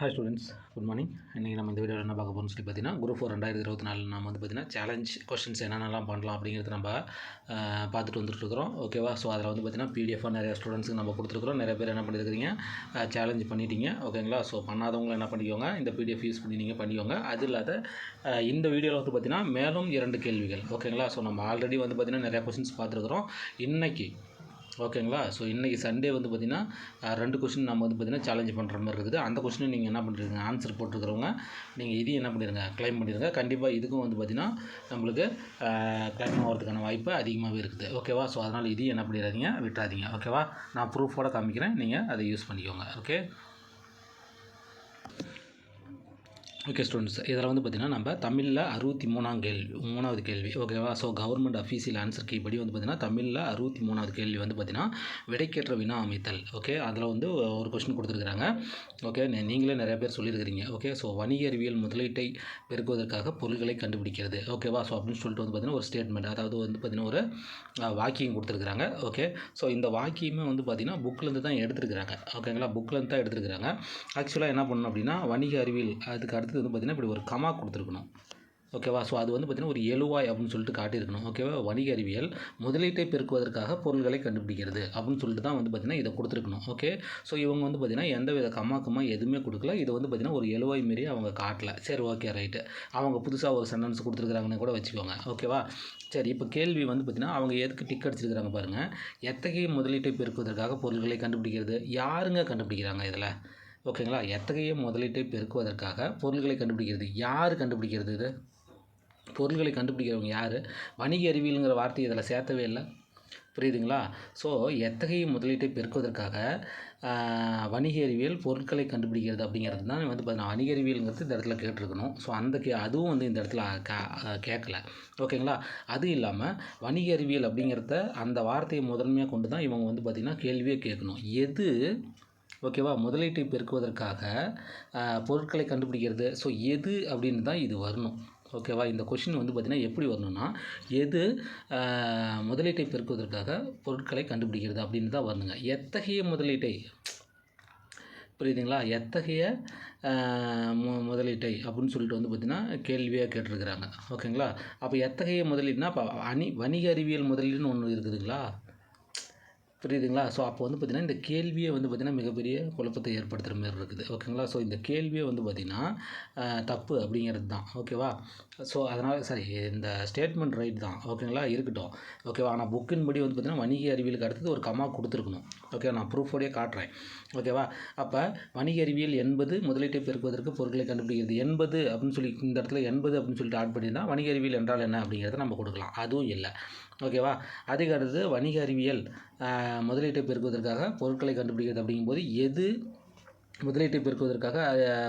Hi students good morning இன்றைக்கி நம்ம இந்த வீடியோவில் என்ன பார்க்க போகிறோம்னு சொல்லி பார்த்தீங்கன்னா குரூப் ஃபோர் ரெண்டாயிரத்தி இருபத்தி நாலு நம்ம வந்து பார்த்தீங்கன்னா சேலஞ்ச் கொஷின்ஸ் என்னென்னலாம் பண்ணலாம் அப்படிங்கிறது நம்ம பார்த்துட்டு வந்துட்டுருக்குறோம் ஓகேவா ஸோ அதில் வந்து பார்த்திங்கன்னா பிடிஎஃபாக நிறைய ஸ்டூடெண்ட்ஸுக்கு நம்ம கொடுத்துருக்குறோம். நிறைய பேர் என்ன பண்ணியிருக்கிறீங்க சேலஞ்ச் பண்ணிட்டீங்க. ஓகேங்களா ஸோ பண்ணாதவங்களும் என்ன பண்ணிக்கோங்க இந்த பிடிஎஃப் யூஸ் பண்ணி நீங்கள் பண்ணிக்கோங்க. அது இல்லாத இந்த வீடியோவில் வந்து பார்த்திங்கன்னா மேலும் இரண்டு கேள்விகள். ஓகேங்களா ஸோ நம்ம ஆல்ரெடி வந்து பார்த்திங்கன்னா நிறைய கொஷின்ஸ் பார்த்துருக்குறோம். இன்றைக்கி ஓகேங்களா? ஸோ இன்றைக்கி சண்டே வந்து பார்த்திங்கன்னா ரெண்டு கொஷின் நம்ம வந்து பார்த்திங்கன்னா சேலஞ்ச் பண்ணுற மாதிரி இருக்குது. அந்த கொஷினை நீங்கள் என்ன பண்ணுறீங்க ஆன்சர் போட்டிருக்கிறவங்க நீங்கள் இதையும் என்ன பண்ணிடுங்க க்ளைம் பண்ணிடுங்க கண்டிப்பாக இதுக்கும் வந்து பார்த்திங்கன்னா நம்மளுக்கு க்ளைம் ஆகிறதுக்கான வாய்ப்பு அதிகமாகவே இருக்குது. ஓகேவா ஸோ அதனால் இதையும் என்ன பண்ணிடாதீங்க விட்டுறாதீங்க. ஓகேவா நான் ப்ரூஃபோட காமிக்கிறேன். நீங்கள் அதை யூஸ் பண்ணிக்கோங்க. ஓகே ஓகே ஸ்டூடெண்ட்ஸ் இதில் வந்து பார்த்திங்கன்னா நம்ம தமிழில் அறுபத்தி மூணாம் கேள்வி மூணாவது கேள்வி. ஓகேவா so government official answer key படி வந்து பார்த்திங்கன்னா தமிழில் அறுபத்தி மூணாவது கேள்வி வந்து பார்த்திங்கன்னா விடைக்கேற்ற வினா அமைத்தல் ஓகே அதில் வந்து ஒரு கொஸ்டின் கொடுத்துருக்குறாங்க. ஓகே நீங்களே நிறைய பேர் சொல்லியிருக்கிறீங்க. ஓகே ஸோ வணிக அறிவியல் முதலீட்டை பெருக்குவதற்காக பொருட்களை கண்டுபிடிக்கிறது. ஓகேவா ஸோ அப்படின்னு சொல்லிட்டு வந்து பார்த்திங்கன்னா ஒரு ஸ்டேட்மெண்ட் அதாவது வந்து பார்த்திங்கன்னா ஒரு வாக்கியம் கொடுத்துருக்குறாங்க. ஓகே ஸோ இந்த வாக்கியமே வந்து பார்த்திங்கன்னா புக்லேருந்து தான் எடுத்துருக்குறாங்க. ஓகேங்களா புக்லேருந்து தான் எடுத்துருக்குறாங்க. ஆக்சுவலாக என்ன பண்ணணும் அப்படின்னா வணிக அறிவியல் அதுக்கு அடுத்து அடுத்தது வந்து பார்த்திங்கன்னா இப்படி ஒரு கமா கொடுத்துருக்கணும். ஓகேவா ஸோ அது வந்து பார்த்திங்கன்னா ஒரு எழுவாய் அப்படின்னு சொல்லிட்டு காட்டியிருக்கணும். ஓகேவா வணிக அறிவியல் முதலீட்டை பெருக்குவதற்காக பொருள்களை கண்டுபிடிக்கிறது அப்படின்னு சொல்லிட்டு தான் வந்து பார்த்திங்கன்னா இதை கொடுத்துருக்கணும். ஓகே ஸோ இவங்க வந்து பார்த்திங்கன்னா எந்த வித கம்மா எதுவுமே கொடுக்கல. இதை வந்து பார்த்திங்கன்னா ஒரு எழுவாய் மாரி அவங்க காட்டல. சரி ஓகே ரைட்டு அவங்க புதுசாக ஒரு சென்டென்ஸ் கொடுத்துருக்குறாங்கன்னு கூட வச்சுக்கோங்க. ஓகேவா சரி இப்போ கேள்வி வந்து பார்த்திங்கன்னா அவங்க எதுக்கு டிக் அடிச்சிருக்கிறாங்க பாருங்கள் எத்தகைய முதலீட்டை பெருக்குவதற்காக பொருள்களை கண்டுபிடிக்கிறது? யாருங்க கண்டுபிடிக்கிறாங்க இதில்? ஓகேங்களா? எத்தகைய முதலீட்டை பெருக்குவதற்காக பொருள்களை கண்டுபிடிக்கிறது? யார் கண்டுபிடிக்கிறது இது? பொருள்களை கண்டுபிடிக்கிறவங்க யார்? வணிக அறிவியலுங்கிற வார்த்தையை இதில் சேர்த்தவே இல்லை. புரியுதுங்களா? ஸோ எத்தகைய முதலீட்டை பெருக்குவதற்காக வணிக அறிவியல் பொருட்களை கண்டுபிடிக்கிறது அப்படிங்கிறது தான் வந்து பார்த்தீங்கன்னா வணிக அறிவியலுங்கிறது இந்த இடத்துல கேட்டிருக்கணும். ஸோ அந்த கே அதுவும் வந்து இந்த இடத்துல கே- கேட்கல ஓகேங்களா? அது இல்லாமல் வணிக அறிவியல் அப்படிங்கிறத அந்த வார்த்தையை முதன்மையாக கொண்டு தான் இவங்க வந்து பார்த்திங்கன்னா கேள்வியே கேட்கணும். எது ஓகேவா? முதலீட்டை பெருக்குவதற்காக பொருட்களை கண்டுபிடிக்கிறது. ஸோ எது அப்படின்னு தான் இது வரணும். ஓகேவா? இந்த கொஷின் வந்து பார்த்திங்கன்னா எப்படி வரணும்னா எது முதலீட்டை பெருக்குவதற்காக பொருட்களை கண்டுபிடிக்கிறது அப்படின்னு தான் வரணுங்க. எத்தகைய முதலீட்டை? புரியுதுங்களா? எத்தகைய மு முதலீட்டை அப்படின்னு சொல்லிட்டு வந்து பார்த்திங்கன்னா கேள்வியாக கேட்டிருக்கிறாங்க. ஓகேங்களா? அப்போ எத்தகைய முதலீடுனா இப்போ அணி வணிக அறிவியல் முதலீடுன்னு ஒன்று இருக்குதுங்களா? புரியுதுங்களா? ஸோ அப்போ வந்து பார்த்திங்கன்னா இந்த கேள்வியே வந்து பார்த்திங்கன்னா மிகப்பெரிய குழப்பத்தை ஏற்படுத்துகிற மாதிரி இருக்குது. ஓகேங்களா ஸோ இந்த கேள்வியே வந்து பார்த்திங்கன்னா தப்பு அப்படிங்கிறது தான். ஓகேவா ஸோ அதனால் சரி இந்த ஸ்டேட்மெண்ட் ரைட் தான். ஓகேங்களா இருக்கட்டும். ஓகேவா ஆனால் புக்கின் படி வந்து பார்த்திங்கன்னா வணிக அறிவியலுக்கு அடுத்தது ஒரு கமா கொடுத்துருக்கணும். ஓகே நான் ப்ரூஃபோடய காட்டுறேன். ஓகேவா அப்போ வணிக அறிவியல் என்பது முதலீட்டை பெருக்குவதற்கு பொருட்களை கண்டுபிடிக்கிறது. எண்பது அப்படின்னு சொல்லி இந்த இடத்துல எண்பது அப்படின்னு சொல்லிட்டு ஆட் பண்ணியிருந்தா வணிக அறிவியல் என்றால் என்ன அப்படிங்கிறத நம்ம கொடுக்கலாம். அதுவும் இல்லை. ஓகேவா அதுக்கு அடுத்தது வணிக அறிவியல் முதலீட்டை பெருக்குவதற்காக பொருட்களை கண்டுபிடிக்கிறது அப்படிங்கும்போது எது முதலீட்டை பெருக்குவதற்காக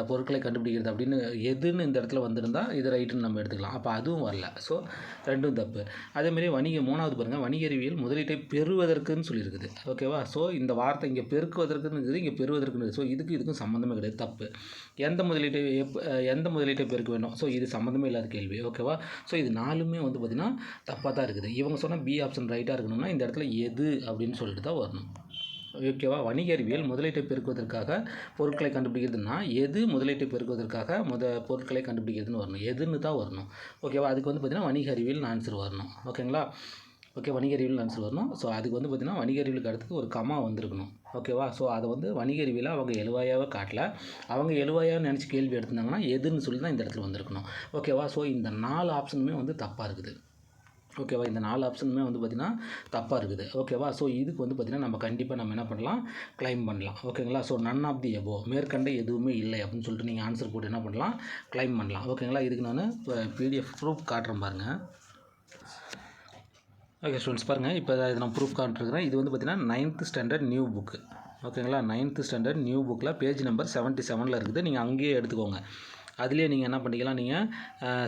பொருட்களை கண்டுபிடிக்கிறது அப்படின்னு எதுன்னு இந்த இடத்துல வந்திருந்தால் இது ரைட்டுன்னு நம்ம எடுத்துக்கலாம். அப்போ அதுவும் வரல. ஸோ ரெண்டும் தப்பு. அதேமாரி வணிக மூணாவது பாருங்கள் வணிக அறிவியல் முதலீட்டை பெறுவதற்குன்னு சொல்லியிருக்குது. ஓகேவா ஸோ இந்த வார்த்தை இங்கே பெருக்குவதற்குன்னு இருக்குது இங்கே பெறுவதற்குன்னு இருக்குது. ஸோ இதுக்கு இதுக்கும் சம்மந்தமே கிடையாது. தப்பு. எந்த முதலீட்டை எப் எந்த முதலீட்டை பெருக்க வேண்டும்? ஸோ இது சம்மந்தமே இல்லாத கேள்வி. ஓகேவா ஸோ இது நாலுமே வந்து பார்த்திங்கன்னா தப்பாக தான் இருக்குது. இவங்க சொன்னால் பி ஆப்ஷன் ரைட்டாக இருக்கணும்னா இந்த இடத்துல எது அப்படின்னு சொல்லிட்டு தான் வரணும். ஓகேவா வணிக அறிவியல் முதலீட்டை பெருக்குவதற்காக பொருட்களை கண்டுபிடிக்கிறதுனா எது முதலீட்டை பெருக்குவதற்காக முத பொருட்களை கண்டுபிடிக்கிறதுன்னு வரணும். எதுன்னு தான் வரணும். ஓகேவா அதுக்கு வந்து பார்த்திங்கன்னா வணிக அறிவியல் ஆன்சர் வரணும். ஓகேங்களா ஓகே வணிக அறிவியல் ஆன்சர் வரணும். ஸோ அதுக்கு வந்து பார்த்திங்கன்னா வணிக அறிவியலுக்கு அடுத்து ஒரு கமா வந்திருக்கணும். ஓகேவா ஸோ அதை வந்து வணிக அறிவியலை அவங்க எழுவாயாவே காட்டல. அவங்க எழுவாயாக நினச்சி கேள்வி எடுத்திருந்தாங்கன்னா எதுன்னு சொல்லி தான் இந்த இடத்துல வந்திருக்கணும். ஓகேவா ஸோ இந்த நாலு ஆப்ஷனுமே வந்து தப்பாக இருக்குது. ஓகேவா? இந்த நாலு ஆப்ஷனுமே வந்து பார்த்திங்கன்னா தப்பாக இருக்குது. ஓகேவா? ஸோ இதுக்கு வந்து பார்த்திங்கன்னா நம்ம கண்டிப்பாக நம்ம என்ன பண்ணலாம்? கிளைம் பண்ணலாம். ஓகேங்களா? So none of the above மேற்கண்ட எதுவுமே இல்லை அப்படின்னு சொல்லிட்டு நீங்கள் ஆன்சர் போட்டு என்ன பண்ணலாம்? கிளைம் பண்ணலாம். ஓகேங்களா? இதுக்கு நான் பிடிஎஃப் ப்ரூஃப் காட்டுறேன் பாருங்கள் ஓகே ஸ்டூடெண்ட்ஸ் பாருங்கள் இப்போ இது நான் ப்ரூஃப் காட்டுருக்கிறேன். இது வந்து பார்த்திங்கன்னா நைன்த் ஸ்டாண்டர்ட் நியூ புக்கு ஓகேங்களா? நைன்த் ஸ்டாண்டர்ட் நியூ புக்கில் பேஜ் நம்பர் செவன்ட்டி செவனில் இருக்குது. நீங்கள் அங்கேயே எடுத்துக்கோங்க. அதுலேயே நீங்கள் என்ன பண்ணிக்கலாம் நீங்கள்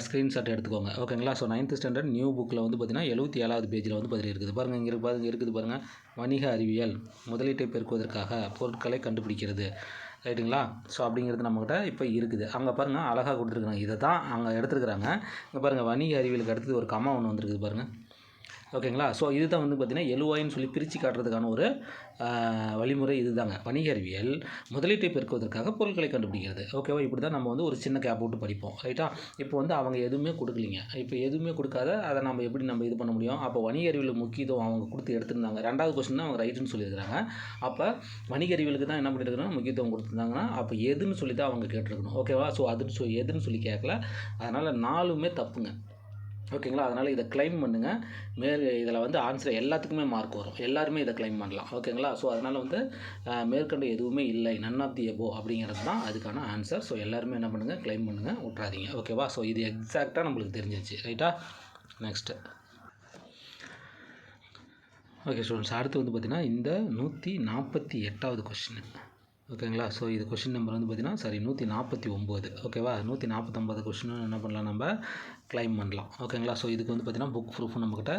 ஸ்க்ரீன்ஷாட் எடுத்துக்கோங்க. ஓகேங்களா? ஸோ நைன்த் ஸ்டாண்டர்ட் நியூ புக்கில் வந்து பார்த்திங்கன்னா எழுபத்தி ஏழாவது பேஜில் வந்து பதில் இருக்குது பாருங்கள் இங்கே பாருங்க இருக்குது பாருங்கள் வணிக அறிவியல் முதலீட்டை பெருக்குவதற்காக பொருட்களை கண்டுபிடிக்கிறது. ரைட்டுங்களா? ஸோ அப்படிங்கிறது நம்மக்கிட்ட இப்போ இருக்குது. அங்கே பாருங்கள் அழகாக கொடுத்துருக்குறாங்க. இதை தான் அங்கே எடுத்துருக்குறாங்க. இங்கே பாருங்கள் வணிக அறிவியலுக்கு அடுத்தது ஒரு கமா ஒன்று வந்திருக்குது பாருங்கள் ஓகேங்களா? ஸோ இதுதான் வந்து பார்த்திங்கன்னா எழுவாயின்னு சொல்லி பிரித்து காட்டுறதுக்கான ஒரு வழிமுறை இதுதாங்க. வணிக அறிவியல் முதலீட்டை பெருக்குவதற்காக பொருட்களை கண்டுபிடிக்கிறது. ஓகேவா இப்படி தான் நம்ம வந்து ஒரு சின்ன கேப் விட்டு படிப்போம். ரைட்டா இப்போ வந்து அவங்க எதுவுமே கொடுக்கலிங்க. இப்போ எதுவுமே கொடுக்காத அதை நம்ம எப்படி நம்ம இது பண்ண முடியும்? அப்போ வணிக அறிவியல் முக்கியத்துவம் அவங்க கொடுத்து எடுத்திருந்தாங்க. ரெண்டாவது கொஸ்டின் அவங்க ரைட்டுன்னு சொல்லியிருக்கிறாங்க. அப்போ வணிக அறிவியலுக்கு தான் என்ன பண்ணியிருக்கிறாங்க முக்கியத்துவம் கொடுத்துருந்தாங்கன்னா அப்போ எதுன்னு சொல்லி தான் அவங்க கேட்டிருக்கணும். ஓகேவா ஸோ அதுன்னு சொல்லி எதுன்னு சொல்லி கேட்கல அதனால் நாலுமே தப்புங்க. ஓகேங்களா? அதனால் இதை க்ளைம் பண்ணுங்கள் மேல் இதில் வந்து ஆன்சர் எல்லாத்துக்குமே மார்க் வரும். எல்லாருமே இதை க்ளைம் பண்ணலாம். ஓகேங்களா? ஸோ அதனால் வந்து அஹ், மேற்கண்ட எதுவுமே இல்லை. நன் ஆஃப் தி எபோ அப்படிங்கிறது தான் அதுக்கான ஆன்சர் ஸோ எல்லாருமே என்ன பண்ணுங்கள் க்ளைம் பண்ணுங்கள் விட்றாதீங்க ஓகேவா ஸோ இது எக்ஸாக்டாக நம்மளுக்கு தெரிஞ்சிருச்சு. ரைட்டா நெக்ஸ்ட்டு ஓகே ஸ்டூடெண்ட்ஸ் அடுத்து வந்து பார்த்திங்கன்னா இந்த நூற்றி நாற்பத்தி எட்டாவது கொஷின் ஓகேங்களா? ஸோ இது கொஷின் நம்பர் வந்து பார்த்திங்கன்னா சரி நூற்றி நாற்பத்தி ஒம்பது ஓகேவா? நூற்றி நாற்பத்தொம்பது கொஷினும் என்ன பண்ணலாம் நம்ம? க்ளைம் பண்ணலாம். ஓகேங்களா? ஸோ இதுக்கு வந்து பார்த்திங்கன்னா புக் ப்ரூஃபும் நம்மக்கிட்ட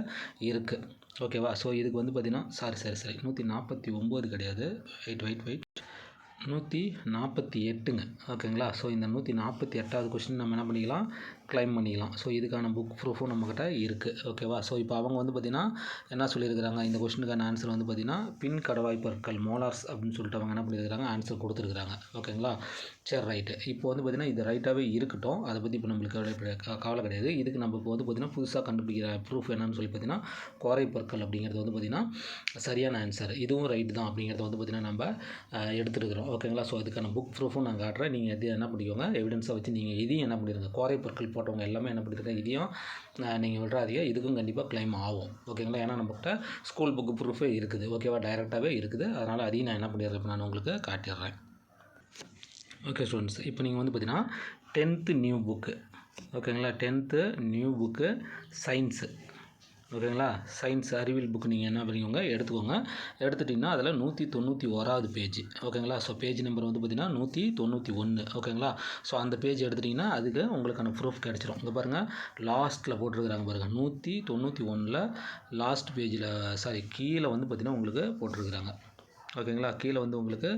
இருக்குது ஓகேவா? ஸோ இதுக்கு வந்து பார்த்திங்கன்னா சாரி சாரி சாரி நூற்றி நாற்பத்தி ஒம்பது கிடையாது. வெயிட் வெயிட் வெயிட் நூற்றி நாற்பத்தி எட்டுங்க. ஓகேங்களா? ஸோ இந்த நூற்றி நாற்பத்தி எட்டாவது கொஷின் நம்ம என்ன பண்ணிக்கலாம்? க்ளைம் பண்ணிக்கலாம் ஸோ இதுக்கான புக் ப்ரூஃபும் நம்மக்கிட்ட இருக்குது ஓகேவா ஸோ இப்போ அவங்க வந்து பார்த்திங்கன்னா என்ன சொல்லியிருக்கிறாங்க? இந்த கொஷினுக்கான ஆன்சர் வந்து பார்த்திங்கன்னா பின் கடவாய் பற்கள் மோலார்ஸ் அப்படின்னு சொல்லிட்டு அவங்க என்ன பண்ணியிருக்கிறாங்க? ஆன்சர் கொடுத்துருக்குறாங்க. ஓகேங்களா சரி ரைட்டு இப்போ வந்து பார்த்திங்கன்னா இது ரைட்டாகவே இருக்கட்டும். அதை பற்றி இப்போ நம்மளுக்கு கவலை கிடையாது. இதுக்கு நம்ம இப்போ வந்து பார்த்திங்கன்னா புதுசாக கண்டுபிடிக்கிற ப்ரூஃப் என்னன்னு சொல்லி பார்த்திங்கன்னா கோரை பற்கள் அப்படிங்கிறது வந்து பார்த்திங்கன்னா சரியான ஆன்சர் இதுவும் ரைட்டு தான் அப்படிங்கிறத வந்து பார்த்திங்கன்னா நம்ம எடுத்துருக்குறோம். ஓகேங்களா ஸோ அதுக்கான புக் ப்ரூஃபும் நான் காட்டுறேன். நீங்கள் எது என்ன பண்ணிக்கோங்க? எவிடன்ஸை வச்சு நீங்கள் இதையும் என்ன பண்ணிடுங்க கோரை பற்கள் போட்டவங்க எல்லாமே என்ன பண்ணியிருக்காங்க? இதையும் நீங்கள் விடுறாதீங்க. இதுக்கும் கண்டிப்பாக க்ளைம் ஆகும். ஓகேங்களா? ஏன்னா நம்மகிட்ட ஸ்கூல் புக்கு ப்ரூஃபே இருக்குது. ஓகேவா? டைரெக்டாகவே இருக்குது. அதனால் அதையும் நான் என்ன பண்ணிடுறேன்? இப்போ நான் உங்களுக்கு காட்டிடுறேன். ஓகே ஸ்டூடெண்ட்ஸ் இப்போ நீங்கள் வந்து பார்த்தீங்கன்னா டென்த்து நியூ புக்கு ஓகேங்களா? டென்த்து நியூ புக்கு சயின்ஸு ஓகேங்களா? சயின்ஸ் அறிவியல் புக் நீங்கள் என்ன பண்ணிக்கோங்க எடுத்துக்கோங்க. எடுத்துட்டிங்கன்னா அதில் நூற்றி தொண்ணூற்றி ஓராவது பேஜ் ஓகேங்களா? ஸோ பேஜ் நம்பர் வந்து பார்த்தீங்கன்னா நூற்றி தொண்ணூற்றி ஒன்று ஓகேங்களா? ஸோ அந்த பேஜ் எடுத்துட்டிங்கன்னா அதுக்கு உங்களுக்கான ப்ரூஃப் கிடச்சிரும். இங்கே பாருங்கள் லாஸ்ட்டில் போட்டிருக்கிறாங்க பாருங்கள் நூற்றி தொண்ணூற்றி ஒன்றில் லாஸ்ட் பேஜில் சாரி கீழே வந்து பார்த்தீங்கன்னா உங்களுக்கு போட்டிருக்கிறாங்க. ஓகேங்களா? கீழே வந்து உங்களுக்கு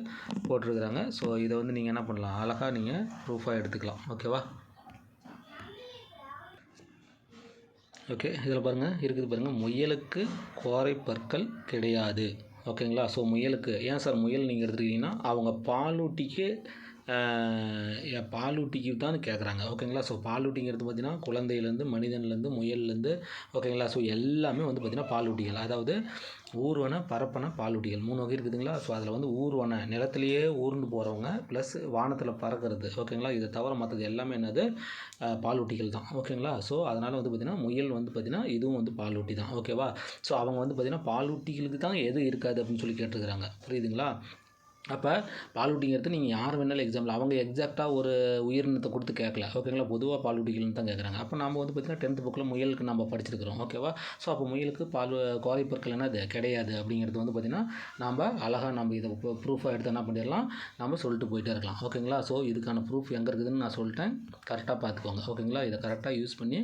போட்டிருக்கிறாங்க. ஸோ இதை வந்து நீங்கள் என்ன பண்ணலாம்? அழகாக நீங்கள் ப்ரூஃபாக எடுத்துக்கலாம். ஓகேவா? ஓகே இதில் பாருங்கள் இருக்குது பாருங்கள் முயலுக்கு கோரை பற்கள் கிடையாது. ஓகேங்களா ஸோ முயலுக்கு ஏன் சார் முயல் நீங்கள் எடுத்துக்கிட்டிங்கன்னா அவங்க பாலூட்டிக்கு பாலூட்டிக்கு தான் கேட்குறாங்க ஓகேங்களா? ஸோ பாலூட்டிங்கிறது பார்த்தீங்கன்னா குழந்தையிலேருந்து மனிதன்லேருந்து முயல்லேருந்து ஓகேங்களா? ஸோ எல்லாமே வந்து பார்த்திங்கன்னா பாலூட்டிகள் அதாவது ஊர்வன பரப்பன பாலூட்டிகள் மூணு வகை இருக்குதுங்களா? ஸோ அதில் வந்து ஊர்வன நிலத்திலேயே ஊர்ந்து போகிறவங்க ப்ளஸ் வானத்தில் பறக்கிறது. ஓகேங்களா? இதை தவிர மற்றது எல்லாமே என்னது? பாலூட்டிகள் தான். ஓகேங்களா? ஸோ அதனால் வந்து பார்த்திங்கன்னா முயல் வந்து பார்த்திங்கன்னா இதுவும் வந்து பாலூட்டி தான். ஓகேவா? ஸோ அவங்க வந்து பார்த்திங்கன்னா பாலூட்டிகளுக்கு தான் எது இருக்காது அப்படின்னு சொல்லி கேட்டிருக்கிறாங்க. புரியுதுங்களா? அப்போ பாலூட்டிங்கிறது நீங்கள் யார் வேணாலும் எக்ஸாம்பிள் அவங்க எக்ஸாக்டாக ஒரு உயிரினத்தை கொடுத்து கேட்கல. ஓகேங்களா பொதுவாக பாலூட்டிகள்னு தான் கேட்குறாங்க அப்போ நம்ம வந்து பார்த்திங்கன்னா டென்த் புக்கில் முயலுக்கு நம்ம படிச்சிருக்கிறோம். ஓகேவா ஸோ அப்போ முயலுக்கு பால் கோரை பொருட்கள் என்னது? கிடையாது அப்படிங்கிறது வந்து பார்த்திங்கன்னா நம்ம அழகாக நம்ம இதை ப்ரூஃபாக எடுத்து என்ன பண்ணிடலாம்? நம்ம சொல்லிட்டு போயிட்டே இருக்கலாம். ஓகேங்களா ஸோ இதுக்கான ப்ரூஃப் எங்கே இருக்குதுன்னு நான் சொல்லிட்டேன். கரெக்டாக பார்த்துக்கோங்க ஓகேங்களா இதை கரெக்டாக யூஸ் பண்ணி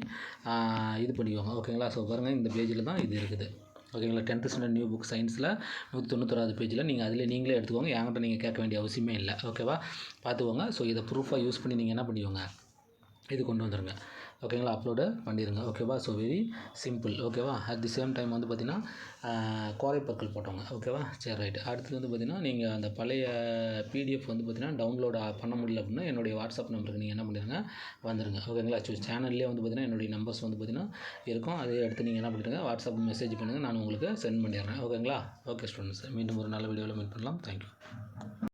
இது பண்ணிக்கோங்க. ஓகேங்களா ஸோ பாருங்கள் இந்த பேஜில் தான் இது இருக்குது. ஓகேங்களா? டென்த்து ஸ்டாண்டர்ட் நியூ புக் சயின்ஸில் நூற்றி தொண்ணூத்தொராது பேஜில் நீங்கள் அதில் நீங்களே எடுத்துக்கோங்க. என்கிட்ட நீங்கள் கேட்க வேண்டிய அவசியமே இல்லை. ஓகேவா பார்த்துக்கோங்க. ஸோ இதை ப்ரூஃபாக யூஸ் பண்ணி நீங்கள் என்ன பண்ணிக்கோங்க? இது கொண்டு வந்துடுங்க ஓகேங்களா? அப்லோடு பண்ணிடுங்க ஓகேவா? ஸோ வெரி சிம்பிள் ஓகேவா? அட் தி சேம் டைம் வந்து பார்த்திங்கன்னா கோரை பற்கள் போட்டவங்க. ஓகேவா? சரி ரைட் அடுத்து வந்து பார்த்திங்கன்னா நீங்கள் அந்த பழைய பிடிஎஃப் வந்து பார்த்திங்கன்னா டவுன்லோட் பண்ண முடியல அப்படின்னா என்னுடைய வாட்ஸ்அப் நம்பருக்கு நீங்கள் என்ன பண்ணிடுங்க வந்துடுங்க ஓகேங்களா? ஸோ சேனல்லே வந்து பார்த்திங்கன்னா என்னுடைய நம்பர்ஸ் வந்து பார்த்தீங்கன்னா இருக்கும். அதை எடுத்து நீங்கள் என்ன பண்ணிடுங்க வாட்ஸ்அப் மெசேஜ் பண்ணுங்கள் நான் உங்களுக்கு சென்ட் பண்ணிடுறேன். ஓகேங்களா? ஓகே ஸ்டூடெண்ட்ஸ் மீண்டும் ஒரு நல்ல வீடியோவில் மீட் பண்ணலாம். தேங்க்யூ